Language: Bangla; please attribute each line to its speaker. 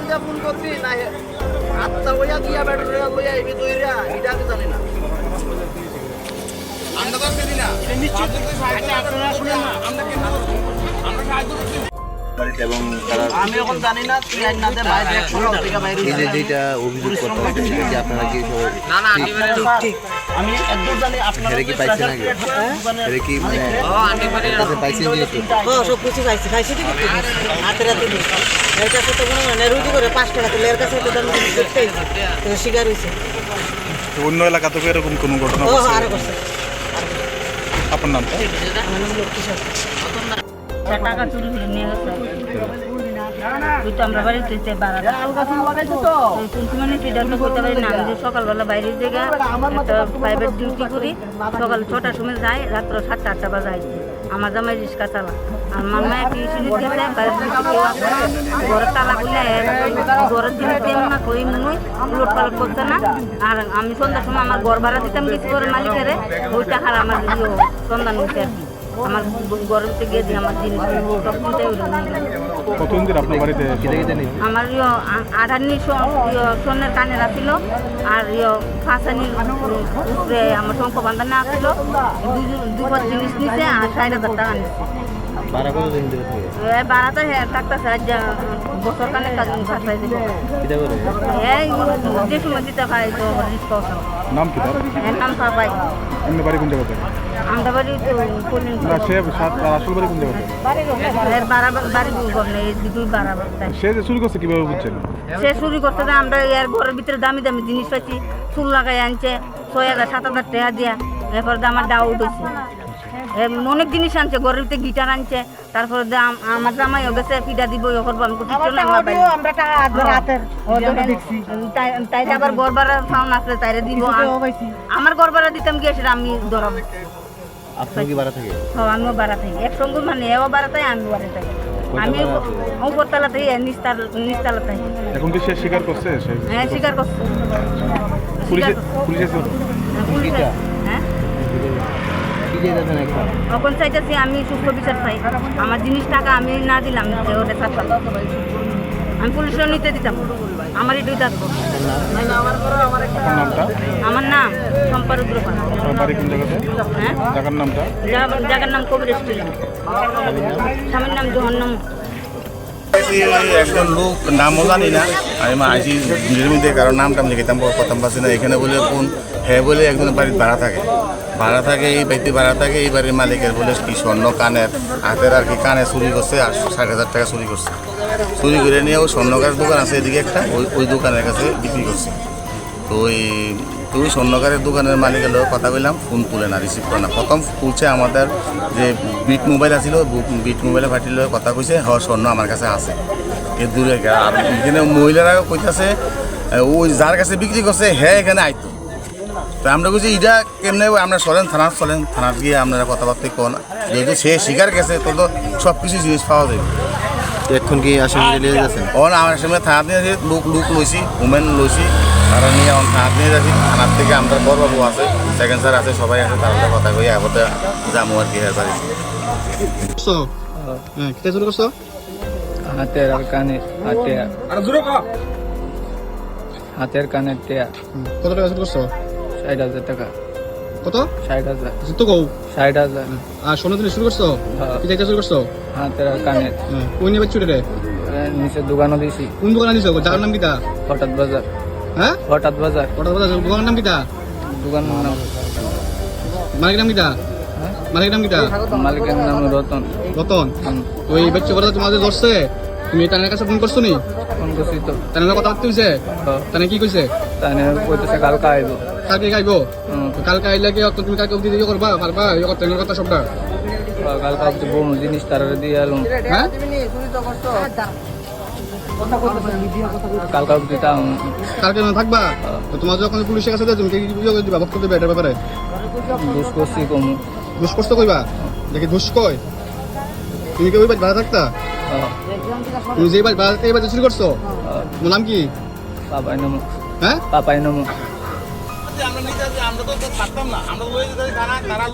Speaker 1: দিয়ে ফোন করছি না আত্মা হইয়া দিয়া ব্যাটারি লইয়া এবি দইরা এটা আমি জানি না।
Speaker 2: এবং তারা
Speaker 1: আমি এখন জানি না। তুই আইন না। দে বাইরে একশো টাকা বাইরে
Speaker 2: এই যে যেটা অভিযোগ করতে হচ্ছে সেটা আপনারা কি সবাই ঠিক
Speaker 1: আমি একদম জানি আপনারা
Speaker 2: কি পাইছে নাকি এটা কি মানে পাইছেন জিনিসপত্র
Speaker 3: হ্যাঁ সব কিছু খাইছি খাইছি ঠিক হাতে রাতে এর কাছে তো কোনো মানে রুজি করে পাঁচ টাকা তুলে এর কাছে তো দাম করতেই তো শিকার হয়েছে
Speaker 4: অন্য এলাকা থেকে এরকম কোনো ঘটনা আপনার নামটা
Speaker 5: আমি প্রাইভেট করি, সকাল সময় সাতটা, আটটা বাজে আমার জামাই রিক্সা চালা আর ঘরের ঘরের পালট করছে না। আর আমি সন্ধ্যার সময় আমার ঘর ভাড়া দিতাম কিছু করে মালিকের ওই টাকার আমার সন্ধান হইতে আর কি। আমার গরমতে গিয়ে দিয়ে আমার জিনিস নিয়ে গেল।
Speaker 4: কতদিন ধরে আপনার বাড়িতে
Speaker 2: কিনে কিনে নেই
Speaker 5: আমার ইয়ে আ- আঠান্নি সো- ইয়ে সোনের কানের আছিল আর ইয়ে ফাঁসানির উপরে আমার শঙ্খ বান্ধানে আসছিল দুবার জিনিস নিছে আর ষাট হাজার টাকা নিছে।
Speaker 2: থাকে?
Speaker 5: এ থাকতেছে আজ বছর কানে কাজ ভাষাই দিব
Speaker 2: কিটা করে
Speaker 5: এই যে সময় দিতে পারে তো রিস্ক
Speaker 4: নাম কি তার?
Speaker 5: নাম পাপাই
Speaker 4: এমনি বাড়ি কোন জায়গাতে?
Speaker 5: আমরা বাড়ি
Speaker 4: না সে সাত আসল বাড়ি কোন জায়গাতে?
Speaker 5: এর বাড়া বাড়ি করলে এই দুই বাড়া
Speaker 4: সে যে চুরি করছে কীভাবে বুঝছেন?
Speaker 5: সে চুরি করতে দেয় আমরা এর ঘরের ভিতরে দামি দামি জিনিস পাচ্ছি চুল লাগাই আনছে ছয় হাজার সাত হাজার টাকা দিয়া এরপর আমার ডাউট হয়েছে। অনেক জিনিস আনছে ঘরের ভিতরে গিটার আনছে তারপরে আমার জামাই গেছে পিঠা দিব ইয়ে করব আমি তাই আবার ভাড়া ফাউন আসলে তাইরে দিব আম- আমার ভাড়া দিতাম গিয়ে সেটা আমি ধরাবো।
Speaker 2: কি থাকে?
Speaker 5: হ্যাঁ, আমিও বাড়া থাকি। একসঙ্গে মানে এও বাড়া থাকি আমি বাড়া থাকি। আমি উপরতলা থাকি নিস্তাল নিস্তালা থাকি।
Speaker 4: এখন কি সে স্বীকার করছে?
Speaker 5: হ্যাঁ স্বীকার করছি।
Speaker 4: পুলিশে
Speaker 5: স্বীকার করছি।
Speaker 4: পুলিশে
Speaker 5: হ্যাঁ,
Speaker 2: এখন
Speaker 5: চাইতেছি আমি সুস্থ বিচার চাই আমার জিনিস টাকা আমি না দিলাম ওটা ছাড়তাম আমি পুলিশও নিতে দিতাম আমার এটুই থাকব আমার নাম সম্পারুদ্র পাল।
Speaker 4: আপনার বাড়ি
Speaker 5: হ্যাঁ?
Speaker 4: জায়গার নামটা?
Speaker 5: জায়গা- জায়গার নাম কবির স্টিল স্বামীর নাম জহন্নম
Speaker 6: একজন লোক, নামও জানি না। আমি আইসি নির্মিতে কারণ নামটা লিখিতাম প্রথম পাচ্ছি না। এখানে বলে কোন হ্যাঁ বলে একজন বাড়ির ভাড়া থাকে। ভাড়া থাকে, এই বাড়িতে ভাড়া থাকে, এই বাড়ির মালিকের বলে কি স্বর্ণ কানের হাতের আর কি কানে চুরি করছে আর ষাট হাজার টাকা চুরি করছে। চুরি করে নিয়ে ওই স্বর্ণকার দোকান আছে এদিকে একটা, ওই ওই দোকানের কাছে বিক্রি করছে। তো ওই তো ওই স্বর্ণকারের দোকানের মালিকের লোক কথা বললাম ফোন তুলে না রিসিভ করে না। প্রথম তুলছে আমাদের যে বিট মোবাইল আছিল বিট মোবাইলে ফাটিল কথা কইছে হ স্বর্ণ আমার কাছে আছে। এ দূরে। আর এখানে মহিলারা কইতাছে ওই যার কাছে বিক্রি করছে হ্যাঁ এখানে আইতো তো। আমরা বলছি এটা কেমনে আমরা চলেন থানার চলেন থানার গিয়ে আপনারা কথাবার্তা কোন। যেহেতু সে শিকার গেছে তো তো সব কিছু জিনিস পাওয়া যাবে।
Speaker 2: এখন কি আসামি নিয়ে যাচ্ছেন
Speaker 6: ওন আমার সঙ্গে থানাত লোক লোক লইছি উমেন লইছি। তারা নিয়ে থানাত যাচ্ছি। থানার থেকে আমরা বড়বাবু আছে সেকেন্ড স্যার আছে সবাই আছে তার কথা কই আগতে যাব আর কি হ্যাঁ বাড়ি।
Speaker 1: হ্যাঁ কিটা চুরি করছ?
Speaker 7: হাতের আর কানের হাতে হাতের কানের টেয়া
Speaker 1: কত টাকা চুরি করছ?
Speaker 7: ষাট হাজার টাকা।
Speaker 1: কত?
Speaker 7: ষাট হাজার।
Speaker 1: তো কও।
Speaker 7: ষাট হাজার।
Speaker 1: আর সোনা জিনিস চুরি করছ?
Speaker 7: হ্যাঁ।
Speaker 1: কিটা চুরি করছ?
Speaker 7: হাতের আর
Speaker 1: হ্যাঁ কোন নিয়ে চুরি রে
Speaker 7: নিচে দোকানও দিছি।
Speaker 1: কোন দোকানে নিছো যার নাম কিটা
Speaker 7: হঠাৎ বাজার।
Speaker 1: হ্যাঁ?
Speaker 7: হঠাৎ বাজার।
Speaker 1: কটা কথা দোকানের নাম কিটা?
Speaker 7: দোকান নাম।
Speaker 1: মালিকের নাম কিটা?
Speaker 7: হ্যাঁ?
Speaker 1: মালিকের নাম কিটা?
Speaker 7: মালিকের নাম রতন।
Speaker 1: রতন। ওই বাচ্চা কথা তোমাদের ধরছে? তুমি কাছে ফোন করছ নি
Speaker 7: ফোন করছি তো।
Speaker 1: কথা বলতে হইছে?
Speaker 7: হ্যাঁ।
Speaker 1: কি কইছে?
Speaker 7: তাই কইতেছে কালকে আইব।
Speaker 1: কালকে। তো কালকে আইলে কি তুমি কালকে অব্দি ইয়ে করবা পারবা ইয়ে করতে কথা সবটা
Speaker 7: কালকে অব্দি বউ জিনিস তারা দিয়ে এলাম।
Speaker 1: হ্যাঁ?
Speaker 7: কালকে তাও
Speaker 1: কালকে না থাকবা? তো তোমার যখন পুলিশের কাছে তুমি কি করে দিবা? বক্তব্য দিবা এটার ব্যাপারে?
Speaker 7: দুষ করছি কমু।
Speaker 1: দুষ করতে কইবা? দেখি দুষ কয়? তুমি কি ওই বাড়ি ভাড়া থাকতা? তুমি যে বাড়ি ভাড়া এই বাড়ি চুরি করছ। তোমার নাম কি?
Speaker 7: পাপাই নমো।
Speaker 1: হ্যাঁ?
Speaker 7: পাপাই নমো।
Speaker 6: আমরা তো পারতাম না। আমরা লয়ে যেতে তারা তারা